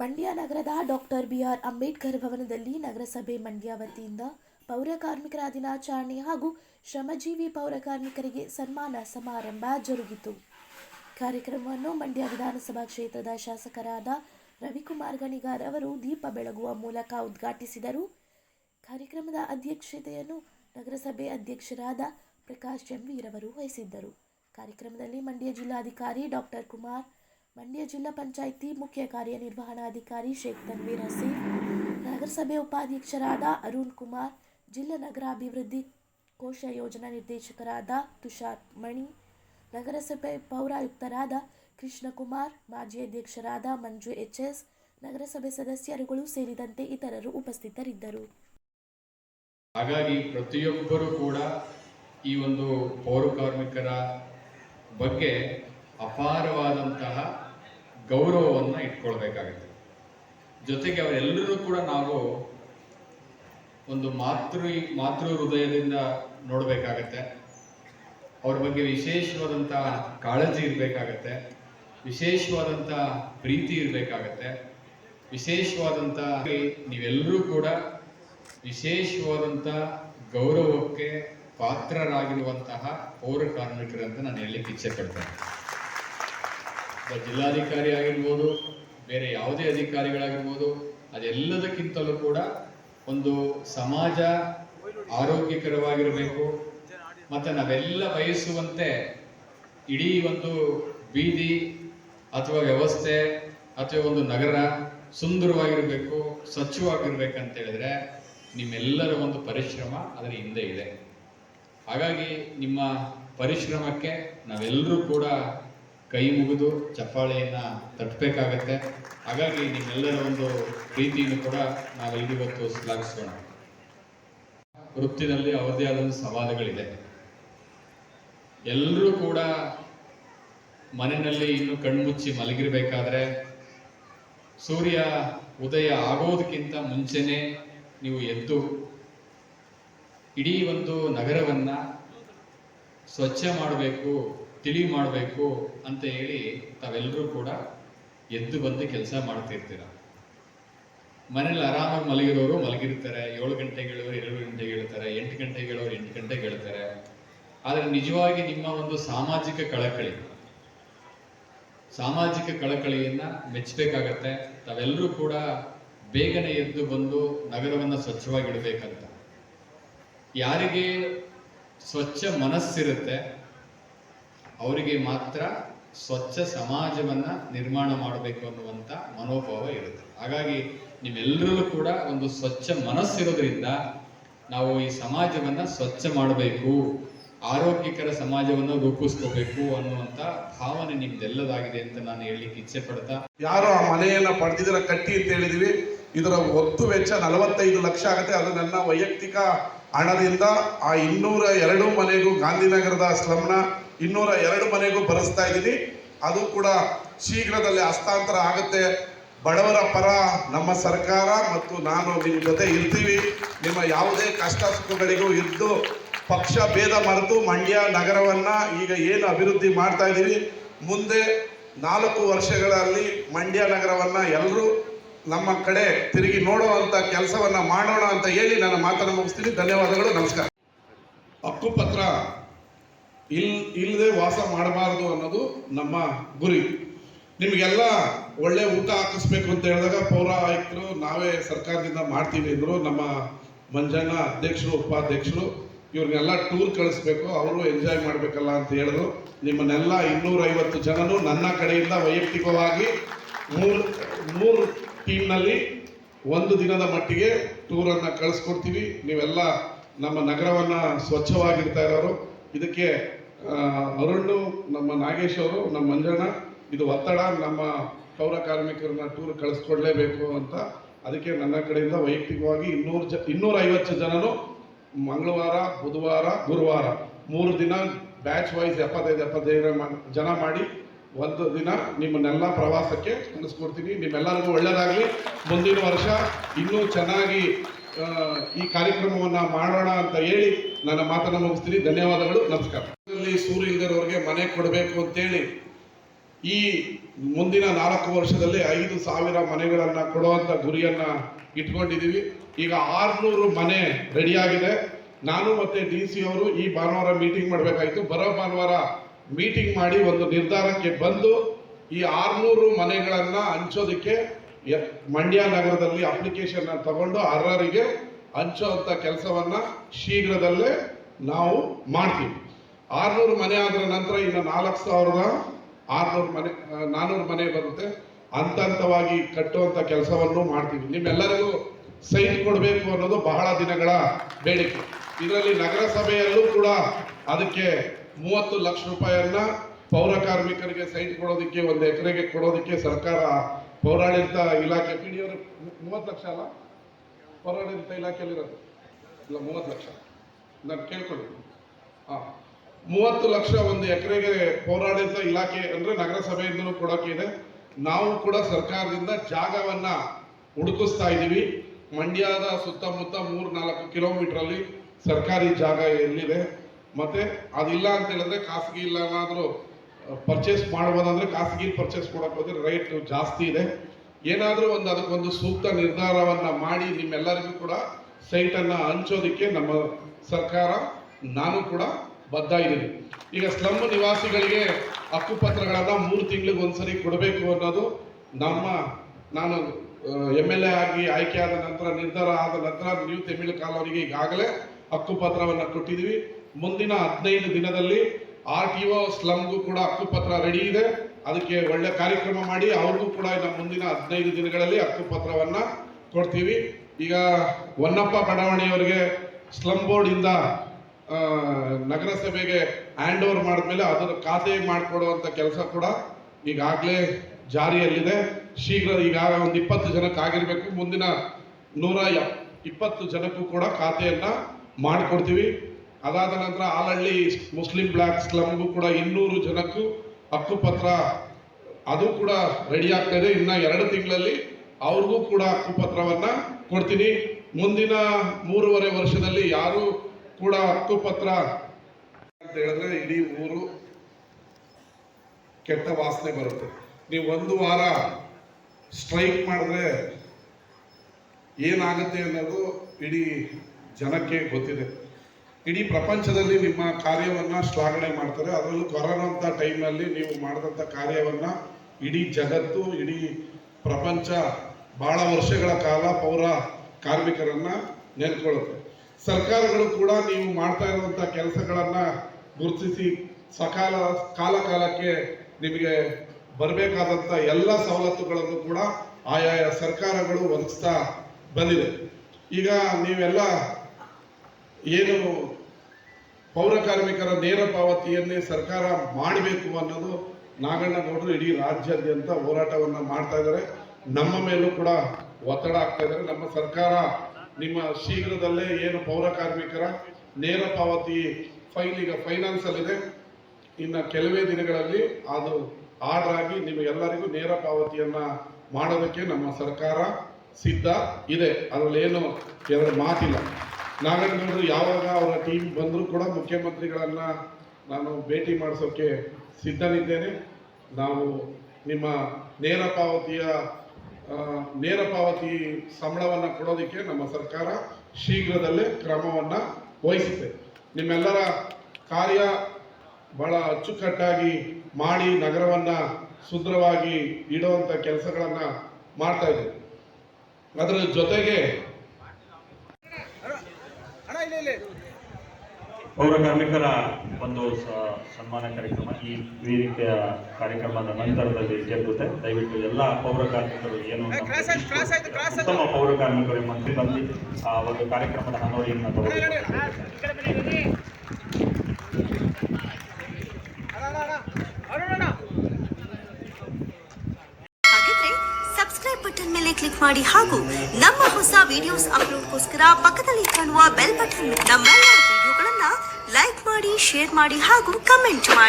ಮಂಡ್ಯ ನಗರದ doctor B R Ambedkar ಭವನದಲ್ಲಿ ನಗರಸಭೆ ಮಂಡ್ಯ ವತಿಯಿಂದ ಪೌರ ಕಾರ್ಮಿಕರ ದಿನಾಚರಣೆ ಹಾಗೂ ಶ್ರಮಜೀವಿ ಪೌರ ಕಾರ್ಮಿಕರಿಗೆ ಸನ್ಮಾನ ಸಮಾರಂಭ ಜರುಗಿತು. ಕಾರ್ಯಕ್ರಮವನ್ನು ಮಂಡ್ಯ ವಿಧಾನಸಭಾ ಕ್ಷೇತ್ರದ ಶಾಸಕರಾದ ರವಿಕುಮಾರ್ ಗಣಿಗಾರ್ ಅವರು ದೀಪ ಬೆಳಗುವ ಮೂಲಕ ಉದ್ಘಾಟಿಸಿದರು. ಕಾರ್ಯಕ್ರಮದ ಅಧ್ಯಕ್ಷತೆಯನ್ನು ನಗರಸಭೆ ಅಧ್ಯಕ್ಷರಾದ ಪ್ರಕಾಶ್ ಜಂಬೀರ್ ಅವರು ವಹಿಸಿದ್ದರು. ಕಾರ್ಯಕ್ರಮದಲ್ಲಿ ಮಂಡ್ಯ ಜಿಲ್ಲಾಧಿಕಾರಿ ಡಾಕ್ಟರ್ ಕುಮಾರ್ ಮಂಡ್ಯ ಜಿಲ್ಲಾ ಪಂಚಾಯಿತಿ ಮುಖ್ಯ ಕಾರ್ಯನಿರ್ವಹಣಾಧಿಕಾರಿ ಶೇಖ್ ತನ್ವೀರ್ ಹಸೀನ್, ನಗರಸಭೆ ಉಪಾಧ್ಯಕ್ಷರಾದ ಅರುಣ್ ಕುಮಾರ್, ಜಿಲ್ಲಾ ನಗರಾಭಿವೃದ್ಧಿ ಕೋಶ ಯೋಜನಾ ನಿರ್ದೇಶಕರಾದ ತುಷಾರ್ ಮಣಿ, ನಗರಸಭೆ ಪೌರಾಯುಕ್ತರಾದ ಕೃಷ್ಣಕುಮಾರ್, ಮಾಜಿ ಅಧ್ಯಕ್ಷರಾದ ಮಂಜು ಎಚ್ ಎಸ್ ನಗರಸಭೆ ಸದಸ್ಯರುಗಳು ಸೇರಿದಂತೆ ಇತರರು ಉಪಸ್ಥಿತರಿದ್ದರು. ಹಾಗಾಗಿ ಪ್ರತಿಯೊಬ್ಬರೂ ಕೂಡ ಈ ಒಂದು ಪೌರ ಕಾರ್ಮಿಕರ ಬಗ್ಗೆ ಅಪಾರವಾದಂತಹ ಗೌರವವನ್ನು ಇಟ್ಕೊಳ್ಬೇಕಾಗತ್ತೆ. ಜೊತೆಗೆ ಅವರೆಲ್ಲರೂ ಕೂಡ ನಾವು ಒಂದು ಮಾತೃ ಮಾತೃ ಹೃದಯದಿಂದ ನೋಡಬೇಕಾಗತ್ತೆ. ಅವ್ರ ಬಗ್ಗೆ ವಿಶೇಷವಾದಂಥ ಕಾಳಜಿ ಇರಬೇಕಾಗತ್ತೆ. ವಿಶೇಷವಾದಂಥ ಪ್ರೀತಿ ಇರಬೇಕಾಗತ್ತೆ. ವಿಶೇಷವಾದಂಥ ನೀವೆಲ್ಲರೂ ಕೂಡ ವಿಶೇಷವಾದಂಥ ಗೌರವಕ್ಕೆ ಪಾತ್ರರಾಗಿರುವಂತಹ ಪೌರ ಅಂತ ನಾನು ಹೇಳಲಿಕ್ಕೆ ಇಚ್ಛೆ ಪಡ್ತೇನೆ. ಜಿಲ್ಲಾಧಿಕಾರಿ ಆಗಿರ್ಬೋದು, ಬೇರೆ ಯಾವುದೇ ಅಧಿಕಾರಿಗಳಾಗಿರ್ಬೋದು, ಅದೆಲ್ಲದಕ್ಕಿಂತಲೂ ಕೂಡ ಒಂದು ಸಮಾಜ ಆರೋಗ್ಯಕರವಾಗಿರಬೇಕು. ಮತ್ತು ನಾವೆಲ್ಲ ಬಯಸುವಂತೆ ಇಡೀ ಒಂದು ಬೀದಿ ಅಥವಾ ವ್ಯವಸ್ಥೆ ಅಥವಾ ಒಂದು ನಗರ ಸುಂದರವಾಗಿರಬೇಕು, ಸ್ವಚ್ಛವಾಗಿರ್ಬೇಕಂತ ಹೇಳಿದ್ರೆ ನಿಮ್ಮೆಲ್ಲರ ಒಂದು ಪರಿಶ್ರಮ ಅದರ ಹಿಂದೆ ಇದೆ. ಹಾಗಾಗಿ ನಿಮ್ಮ ಪರಿಶ್ರಮಕ್ಕೆ ನಾವೆಲ್ಲರೂ ಕೂಡ ಕೈ ಮುಗಿದು ಚಪ್ಪಾಳೆಯನ್ನ ತಟ್ಟಬೇಕಾಗತ್ತೆ ಹಾಗಾಗಿ ನಿಮ್ಮೆಲ್ಲರ ಒಂದು ಪ್ರೀತಿಯನ್ನು ಕೂಡ ನಾವು ಇಲ್ಲಿವತ್ತು ಶ್ಲಾಘಿಸೋಣ. ವೃತ್ತಿನಲ್ಲಿ ಅವರದೇ ಆದ ಸವಾಲುಗಳಿದೆ. ಎಲ್ಲರೂ ಕೂಡ ಮನೆಯಲ್ಲಿ ಇನ್ನು ಕಣ್ಮುಚ್ಚಿ ಮಲಗಿರಬೇಕಾದ್ರೆ ಸೂರ್ಯ ಉದಯ ಆಗೋದಕ್ಕಿಂತ ಮುಂಚೆನೆ ನೀವು ಎದ್ದು ಇಡೀ ಒಂದು ನಗರವನ್ನ ಸ್ವಚ್ಛ ಮಾಡಬೇಕು. ತಿಳಿ ಮಾಡಬೇಕು ಅಂತ ಹೇಳಿ ತಾವೆಲ್ಲರೂ ಕೂಡ ಎದ್ದು ಬಂದು ಕೆಲಸ ಮಾಡ್ತಿರ್ತೀರ. ಮನೇಲಿ ಆರಾಮಾಗಿ ಮಲಗಿರೋರು ಮಲಗಿರ್ತಾರೆ, ಏಳು ಗಂಟೆಗೆ ಹೇಳೋರು ಎರಡು ಗಂಟೆಗೆ ಹೇಳ್ತಾರೆ ಎಂಟು ಗಂಟೆಗೆ ಹೇಳೋರು ಎಂಟು ಗಂಟೆಗೆ ಹೇಳ್ತಾರೆ ಆದರೆ ನಿಜವಾಗಿ ನಿಮ್ಮ ಒಂದು ಸಾಮಾಜಿಕ ಕಳಕಳಿ, ಸಾಮಾಜಿಕ ಕಳಕಳಿಯನ್ನ ಮೆಚ್ಚಬೇಕಾಗತ್ತೆ ತಾವೆಲ್ಲರೂ ಕೂಡ ಬೇಗನೆ ಎದ್ದು ಬಂದು ನಗರವನ್ನು ಸ್ವಚ್ಛವಾಗಿಡಬೇಕಂತ. ಯಾರಿಗೆ ಸ್ವಚ್ಛ ಮನಸ್ಸಿರುತ್ತೆ ಅವರಿಗೆ ಮಾತ್ರ ಸ್ವಚ್ಛ ಸಮಾಜವನ್ನ ನಿರ್ಮಾಣ ಮಾಡಬೇಕು ಅನ್ನುವಂಥ ಮನೋಭಾವ ಇರುತ್ತೆ. ಹಾಗಾಗಿ ನೀವೆಲ್ಲರಲ್ಲೂ ಕೂಡ ಒಂದು ಸ್ವಚ್ಛ ಮನಸ್ಸಿರೋದ್ರಿಂದ ನಾವು ಈ ಸಮಾಜವನ್ನ ಸ್ವಚ್ಛ ಮಾಡಬೇಕು, ಆರೋಗ್ಯಕರ ಸಮಾಜವನ್ನು ರೂಪಿಸ್ಕೋಬೇಕು ಅನ್ನುವಂಥ ಭಾವನೆ ನಿಮ್ದೆಲ್ಲದಾಗಿದೆ ಅಂತ ನಾನು ಹೇಳಲಿಕ್ಕೆ ಇಚ್ಛೆ ಪಡ್ತಾ. ಯಾರು ಆ ಮನೆಯನ್ನ ಪಡೆದಿದ್ರ ಕಟ್ಟಿ ಅಂತ ಹೇಳಿದೀವಿ. ಇದರ ಒತ್ತು ವೆಚ್ಚ ನಲವತ್ತೈದು ಲಕ್ಷ ಆಗುತ್ತೆ. ಅದು ನನ್ನ ವೈಯಕ್ತಿಕ ಹಣದಿಂದ ಆ ಇನ್ನೂರ ಎರಡು ಮನೆಗೂ ಗಾಂಧಿನಗರದ ಸ್ಲಮ್ನ ಇನ್ನೂರ ಎರಡು ಮನೆಗೂ ಬರೆಸ್ತಾ ಇದ್ದೀನಿ. ಅದು ಕೂಡ ಶೀಘ್ರದಲ್ಲಿ ಹಸ್ತಾಂತರ ಆಗುತ್ತೆ. ಬಡವರ ಪರ ನಮ್ಮ ಸರ್ಕಾರ ಮತ್ತು ನಾನು ನಿಮ್ಮ ಜೊತೆ ಇರ್ತೀವಿ. ನಿಮ್ಮ ಯಾವುದೇ ಕಷ್ಟ ಸುಖಗಳಿಗೂ ಇದ್ದು ಪಕ್ಷ ಭೇದ ಮರೆತು ಮಂಡ್ಯ ನಗರವನ್ನ ಈಗ ಏನು ಅಭಿವೃದ್ಧಿ ಮಾಡ್ತಾ ಇದ್ದೀವಿ. ಮುಂದೆ ನಾಲ್ಕು ವರ್ಷಗಳಲ್ಲಿ ಮಂಡ್ಯ ನಗರವನ್ನ ಎಲ್ಲರೂ ನಮ್ಮ ಕಡೆ ತಿರುಗಿ ನೋಡುವಂತ ಕೆಲಸವನ್ನ ಮಾಡೋಣ ಅಂತ ಹೇಳಿ ನನ್ನ ಮಾತನ್ನು ಮುಗಿಸ್ತೀನಿ. ಧನ್ಯವಾದಗಳು. ನಮಸ್ಕಾರ. ಹಕ್ಕುಪತ್ರ ಇಲ್ ಇಲ್ಲದೆ ವಾಸ ಮಾಡಬಾರದು ಅನ್ನೋದು ನಮ್ಮ ಗುರಿ. ನಿಮಗೆಲ್ಲ ಒಳ್ಳೆ ಊಟ ಹಾಕಿಸ್ಬೇಕು ಅಂತ ಹೇಳಿದಾಗ ಪೌರ ಆಯುಕ್ತರು ನಾವೇ ಸರ್ಕಾರದಿಂದ ಮಾಡ್ತೀವಿ ಅಂದ್ರು ನಮ್ಮ ಮಂಜಣ್ಣ ಅಧ್ಯಕ್ಷರು, ಉಪಾಧ್ಯಕ್ಷರು, ಇವ್ರನ್ನೆಲ್ಲ ಟೂರ್ ಕಳಿಸ್ಬೇಕು, ಅವರು ಎಂಜಾಯ್ ಮಾಡಬೇಕಲ್ಲ ಅಂತ ಹೇಳಿದ್ರು. ನಿಮ್ಮನ್ನೆಲ್ಲ ಇನ್ನೂರೈವತ್ತು ಜನನು ನನ್ನ ಕಡೆಯಿಂದ ವೈಯಕ್ತಿಕವಾಗಿ ಮೂರು ಮೂರು ಟೀಮ್ನಲ್ಲಿ ಒಂದು ದಿನದ ಮಟ್ಟಿಗೆ ಟೂರನ್ನು ಕಳಿಸ್ಕೊಡ್ತೀವಿ. ನೀವೆಲ್ಲ ನಮ್ಮ ನಗರವನ್ನ ಸ್ವಚ್ಛವಾಗಿರ್ತಾ ಇರೋರು. ಇದಕ್ಕೆ ಅರುಣ್, ನಮ್ಮ ನಾಗೇಶ್ ಅವರು, ನಮ್ಮ ಮಂಜಣ್ಣ, ಇದು ಒತ್ತಡ, ನಮ್ಮ ಪೌರ ಕಾರ್ಮಿಕರನ್ನ ಟೂರ್ ಕಳಿಸ್ಕೊಡ್ಲೇಬೇಕು ಅಂತ ಅದಕ್ಕೆ ನನ್ನ ಕಡೆಯಿಂದ ವೈಯಕ್ತಿಕವಾಗಿ ಇನ್ನೂರು ಜ ಇನ್ನೂರ ಐವತ್ತು ಜನನು ಮಂಗಳವಾರ, ಬುಧವಾರ, ಗುರುವಾರ ಮೂರು ದಿನ ಬ್ಯಾಚ್ ವೈಸ್ ಎಪ್ಪತ್ತೈದು ಎಪ್ಪತ್ತೈದು ಜನ ಮಾಡಿ ಒಂದು ದಿನ ನಿಮ್ಮನ್ನೆಲ್ಲ ಪ್ರವಾಸಕ್ಕೆ ಕಳಿಸ್ಕೊಡ್ತೀನಿ. ನಿಮ್ಮೆಲ್ಲರಿಗೂ ಒಳ್ಳೆಯದಾಗಲಿ ಮುಂದಿನ ವರ್ಷ ಇನ್ನೂ ಚೆನ್ನಾಗಿ ಈ ಕಾರ್ಯಕ್ರಮವನ್ನು ಮಾಡೋಣ ಅಂತ ಹೇಳಿ ನನ್ನ ಮಾತನ್ನು ಮುಗಿಸ್ತೀನಿ. ಧನ್ಯವಾದಗಳು. ನಮಸ್ಕಾರ. ಇಲ್ಲಿ ಸೂರ್ಯ ಇಲ್ದಿರೋರಿಗೆ ಮನೆ ಕೊಡಬೇಕು ಅಂತೇಳಿ ಈ ಮುಂದಿನ ನಾಲ್ಕು ವರ್ಷದಲ್ಲಿ ಐದು ಸಾವಿರ ಮನೆಗಳನ್ನ ಕೊಡುವಂತ ಗುರಿಯನ್ನ ಇಟ್ಕೊಂಡಿದೀವಿ ಈಗ ಆರ್ನೂರು ಮನೆ ರೆಡಿಯಾಗಿದೆ. ನಾನು ಮತ್ತೆ ಡಿ ಸಿ ಅವರು ಈ ಭಾನುವಾರ ಮೀಟಿಂಗ್ ಮಾಡಬೇಕಾಯ್ತು. ಬರೋ ಭಾನುವಾರ ಮೀಟಿಂಗ್ ಮಾಡಿ ಒಂದು ನಿರ್ಧಾರಕ್ಕೆ ಬಂದು ಈ ಆರ್ನೂರು ಮನೆಗಳನ್ನ ಹಂಚೋದಕ್ಕೆ ಮಂಡ್ಯ ನಗರದಲ್ಲಿ ಅಪ್ಲಿಕೇಶನ್ ತಗೊಂಡು ಅರ್ಹರಿಗೆ ಹಂಚುವಂತ ಕೆಲಸವನ್ನ ಶೀಘ್ರದಲ್ಲೇ ನಾವು ಮಾಡ್ತೀವಿ. ಆರ್ನೂರು ಮನೆ ಆದ್ರ ನಂತರ ಇನ್ನು ನಾಲ್ಕು ಸಾವಿರದ ಆರ್ನೂರು ಮನೆ ಆ, ನಾನೂರು ಮನೆ ಬರುತ್ತೆ. ಹಂತ ಹಂತವಾಗಿ ಕಟ್ಟುವಂತ ಕೆಲಸವನ್ನು ಮಾಡ್ತೀವಿ. ನಿಮ್ಮೆಲ್ಲರಿಗೂ ಸೈಟ್ ಕೊಡಬೇಕು ಅನ್ನೋದು ಬಹಳ ದಿನಗಳ ಬೇಡಿಕೆ. ಇದರಲ್ಲಿ ನಗರಸಭೆಯಲ್ಲೂ ಕೂಡ ಅದಕ್ಕೆ ಮೂವತ್ತು ಲಕ್ಷ ರೂಪಾಯಿಯನ್ನ ಪೌರ ಕಾರ್ಮಿಕರಿಗೆ ಸೈಟ್ ಕೊಡೋದಕ್ಕೆ ಒಂದು ಎಕರೆಗೆ ಕೊಡೋದಕ್ಕೆ ಸರ್ಕಾರ ಪೌರಾಡಳಿತ ಇಲಾಖೆ ಪಿ ಡಿ ಮೂವತ್ತು ಲಕ್ಷ ಅಲ್ಲ? ಪೌರಾಡಳಿತ ಇಲಾಖೆಯಲ್ಲಿರೋದು. ಇಲ್ಲ ಮೂವತ್ತು ಲಕ್ಷ. ನಾನು ಕೇಳ್ಕೊಳ್ಳಿ. ಹಾ ಮೂವತ್ತು ಲಕ್ಷ ಒಂದು ಎಕರೆಗೆ ಪೌರಾಡಳಿತ ಇಲಾಖೆ ಅಂದ್ರೆ ನಗರಸಭೆಯಿಂದಲೂ ಕೊಡೋಕೆ ಇದೆ. ನಾವು ಕೂಡ ಸರ್ಕಾರದಿಂದ ಜಾಗವನ್ನ ಹುಡುಕಿಸ್ತಾ ಇದ್ದೀವಿ. ಮಂಡ್ಯದ ಸುತ್ತಮುತ್ತ ಮೂರ್ ನಾಲ್ಕು ಕಿಲೋಮೀಟರ್ ಅಲ್ಲಿ ಸರ್ಕಾರಿ ಜಾಗ ಎಲ್ಲಿದೆ? ಮತ್ತೆ ಅದಿಲ್ಲ ಅಂತ ಹೇಳಿದ್ರೆ ಖಾಸಗಿ ಇಲ್ಲ ಏನಾದ್ರೂ ಪರ್ಚೇಸ್ ಮಾಡ್ಬೋದಂದರೆ ಖಾಸಗಿ ಪರ್ಚೇಸ್ ಮಾಡಕ್ ಹೋದ್ರೆ ರೇಟ್ ಜಾಸ್ತಿ ಇದೆ. ಏನಾದ್ರೂ ಒಂದು ಅದಕ್ಕೊಂದು ಸೂಕ್ತ ನಿರ್ಧಾರವನ್ನ ಮಾಡಿ ನಿಮ್ಮೆಲ್ಲರಿಗೂ ಕೂಡ ಸೈಟ್ ಅನ್ನ ಹಂಚೋದಿಕ್ಕೆ ನಮ್ಮ ಸರ್ಕಾರ, ನಾನು ಕೂಡ ಬದ್ಧ ಇದ್ದೀನಿ ಈಗ ಸ್ಲಮ್ ನಿವಾಸಿಗಳಿಗೆ ಹಕ್ಕುಪತ್ರಗಳನ್ನ ಮೂರು ತಿಂಗಳಿಗೆ ಒಂದ್ಸರಿ ಕೊಡಬೇಕು ಅನ್ನೋದು ನಮ್ಮ ನಾನು ಎಂ ಎಲ್ ಎ ಆಗಿ ಆಯ್ಕೆ ಆದ ನಂತರ ನಿರ್ಧಾರ ಆದ ನಂತರ ನ್ಯೂ ತಮಿಳು ಕಾಲೋನಿಗೆ ಈಗಾಗಲೇ ಹಕ್ಕುಪತ್ರವನ್ನು ಕೊಟ್ಟಿದ್ದೀವಿ. ಮುಂದಿನ ಹದಿನೈದು ದಿನದಲ್ಲಿ ಆರ್ ಟಿ ಒ ಸ್ಲಮ್ಗೂ ಕೂಡ ಹಕ್ಕುಪತ್ರ ರೆಡಿ ಇದೆ. ಅದಕ್ಕೆ ಒಳ್ಳೆ ಕಾರ್ಯಕ್ರಮ ಮಾಡಿ ಅವ್ರಿಗೂ ಕೂಡ ಇನ್ನು ಮುಂದಿನ ಹದಿನೈದು ದಿನಗಳಲ್ಲಿ ಹಕ್ಕುಪತ್ರವನ್ನ ಕೊಡ್ತೀವಿ. ಈಗ ಹೊನ್ನಪ್ಪ ಬಡಾವಣೆಯವರಿಗೆ ಸ್ಲಮ್ ಬೋರ್ಡ್ ಇಂದ ಆ, ನಗರಸಭೆಗೆ ಹ್ಯಾಂಡ್ ಓವರ್ ಮಾಡಿದ್ಮೇಲೆ ಅದನ್ನು ಖಾತೆ ಮಾಡಿಕೊಡುವಂಥ ಕೆಲಸ ಕೂಡ ಈಗಾಗಲೇ ಜಾರಿಯಲ್ಲಿದೆ. ಶೀಘ್ರ ಈಗ ಒಂದು ಇಪ್ಪತ್ತು ಜನಕ್ಕೆ ಆಗಿರಬೇಕು. ಮುಂದಿನ ನೂರ ಇಪ್ಪತ್ತು ಜನಕ್ಕೂ ಕೂಡ ಖಾತೆಯನ್ನ ಮಾಡಿಕೊಡ್ತೀವಿ. ಅದಾದ ನಂತರ ಆಲಹಳ್ಳಿ ಮುಸ್ಲಿಂ ಬ್ಲಾಕ್ ಸ್ಲಮ್ಗೂ ಕೂಡ ಇನ್ನೂರು ಜನಕ್ಕೂ ಹಕ್ಕುಪತ್ರ ಅದು ಕೂಡ ರೆಡಿ ಆಗ್ತಾ ಇದೆ. ಇನ್ನ ಎರಡು ತಿಂಗಳಲ್ಲಿ ಅವ್ರಿಗೂ ಕೂಡ ಹಕ್ಕುಪತ್ರವನ್ನು ಕೊಡ್ತೀನಿ. ಮುಂದಿನ ಮೂರುವರೆ ವರ್ಷದಲ್ಲಿ ಯಾರು ಕೂಡ ಹಕ್ಕುಪತ್ರ ಅಂತ ಹೇಳಿದ್ರೆ ಇಡೀ ಊರು ಕೆಟ್ಟ ವಾಸನೆ ಬರುತ್ತೆ. ನೀವು ಒಂದು ವಾರ ಸ್ಟ್ರೈಕ್ ಮಾಡಿದ್ರೆ ಏನಾಗುತ್ತೆ ಅನ್ನೋದು ಇಡೀ ಜನಕ್ಕೆ ಗೊತ್ತಿದೆ. ಇಡೀ ಪ್ರಪಂಚದಲ್ಲಿ ನಿಮ್ಮ ಕಾರ್ಯವನ್ನ ಶ್ಲಾಘನೆ ಮಾಡ್ತಾರೆ. ಅದರಲ್ಲೂ ಕೊರೋನಾ ಟೈಮಲ್ಲಿ ನೀವು ಮಾಡಿದಂಥ ಕಾರ್ಯವನ್ನ ಇಡೀ ಜಗತ್ತು, ಇಡೀ ಪ್ರಪಂಚ ಬಹಳ ವರ್ಷಗಳ ಕಾಲ ಪೌರ ಕಾರ್ಮಿಕರನ್ನ ನೆನ್ಕೊಳ್ಳುತ್ತೆ. ಸರ್ಕಾರಗಳು ಕೂಡ ನೀವು ಮಾಡ್ತಾ ಇರುವಂತ ಕೆಲಸಗಳನ್ನ ಗುರುತಿಸಿ ಸಕಾಲ ಕಾಲ ಕಾಲಕ್ಕೆ ನಿಮಗೆ ಬರಬೇಕಾದಂತ ಎಲ್ಲ ಸವಲತ್ತುಗಳನ್ನು ಕೂಡ ಆಯಾಯ ಸರ್ಕಾರಗಳು ಒದಗಿಸ್ತಾ ಬಂದಿದೆ. ಈಗ ನೀವೆಲ್ಲ ಏನು ಪೌರ ಕಾರ್ಮಿಕರ ನೇರ ಪಾವತಿಯನ್ನೇ ಸರ್ಕಾರ ಮಾಡಬೇಕು ಅನ್ನೋದು ನಾಗಣ್ಣಗೌಡರು ಇಡೀ ರಾಜ್ಯಾದ್ಯಂತ ಹೋರಾಟವನ್ನ ಮಾಡ್ತಾ ಇದ್ದಾರೆ. ನಮ್ಮ ಮೇಲೂ ಕೂಡ ಒತ್ತಡ ಆಗ್ತಾ ಇದ್ದಾರೆ. ನಮ್ಮ ಸರ್ಕಾರ ನಿಮ್ಮ ಶೀಘ್ರದಲ್ಲೇ ಏನು ಪೌರ ಕಾರ್ಮಿಕರ ನೇರ ಪಾವತಿ ಫೈಲ್ ಈಗ ಫೈನಾನ್ಸ್ ಅಲ್ಲಿದೆ. ಇನ್ನ ಕೆಲವೇ ದಿನಗಳಲ್ಲಿ ಅದು ಆರ್ಡರ್ ಆಗಿ ನಿಮಗೆಲ್ಲರಿಗೂ ನೇರ ಪಾವತಿಯನ್ನ ಮಾಡೋದಕ್ಕೆ ನಮ್ಮ ಸರ್ಕಾರ ಸಿದ್ಧ ಇದೆ. ಅದರಲ್ಲಿ ಏನು ಎರಡು ಮಾತಿಲ್ಲ. ನಾಗರಿಕರು ಯಾವಾಗ ಅವರ ಟೀಮ್ ಬಂದರೂ ಕೂಡ ಮುಖ್ಯಮಂತ್ರಿಗಳನ್ನ ನಾನು ಭೇಟಿ ಮಾಡಿಸೋಕೆ ಸಿದ್ಧನಿದ್ದೇನೆ. ನಾವು ನಿಮ್ಮ ನೇರ ಪಾವತಿಯ ನೇರ ಪಾವತಿ ಸಂಬಳವನ್ನ ಕೊಡೋದಕ್ಕೆ ನಮ್ಮ ಸರ್ಕಾರ ಶೀಘ್ರದಲ್ಲೇ ಕ್ರಮವನ್ನ ವಹಿಸುತ್ತೆ. ನಿಮ್ಮೆಲ್ಲರ ಕಾರ್ಯ ಬಹಳ ಅಚ್ಚುಕಟ್ಟಾಗಿ ಮಾಡಿ ನಗರವನ್ನ ಸುಂದರವಾಗಿ ಇಡುವಂತ ಕೆಲಸಗಳನ್ನ ಮಾಡ್ತಾ ಇದ್ದೀವಿ. ಅದರ ಜೊತೆಗೆ ಪೌರ ಕಾರ್ಮಿಕರ ಒಂದು ಸ- ಸನ್ಮಾನ ಕಾರ್ಯಕ್ರಮ ಈ ವೇದಿಕೆಯ ಕಾರ್ಯಕ್ರಮದ ನಂತರದಲ್ಲಿ ಜರುಗುತ್ತೆ. ದಯವಿಟ್ಟು ಎಲ್ಲ ಪೌರ ಕಾರ್ಮಿಕರು ಏನು ನಮ್ಮ ಉತ್ತಮ ಪೌರ ಕಾರ್ಮಿಕರು ಮಂತ್ರಿ ಬಂದು ಆ ಒಂದು ಕಾರ್ಯಕ್ರಮದ ತಗೊಳ್ಳಿ ಮೇಲೆ ಕ್ಲಿಕ್ ಮಾಡಿ ಹಾಗೂ ನಮ್ಮ ಹೊಸ ವಿಡಿಯೋಸ್ ಅಪ್ಲೋಡ್ಗೋಸ್ಕರ ಪಕ್ಕದಲ್ಲಿ ಕಾಣುವ ಬೆಲ್ ಬಟನ್ ನಮ್ಮೆಲ್ಲ ಲೈಕ್ ಮಾಡಿ ಶೇರ್ ಮಾಡಿ ಹಾಗೂ ಕಮೆಂಟ್ ಮಾಡಿ.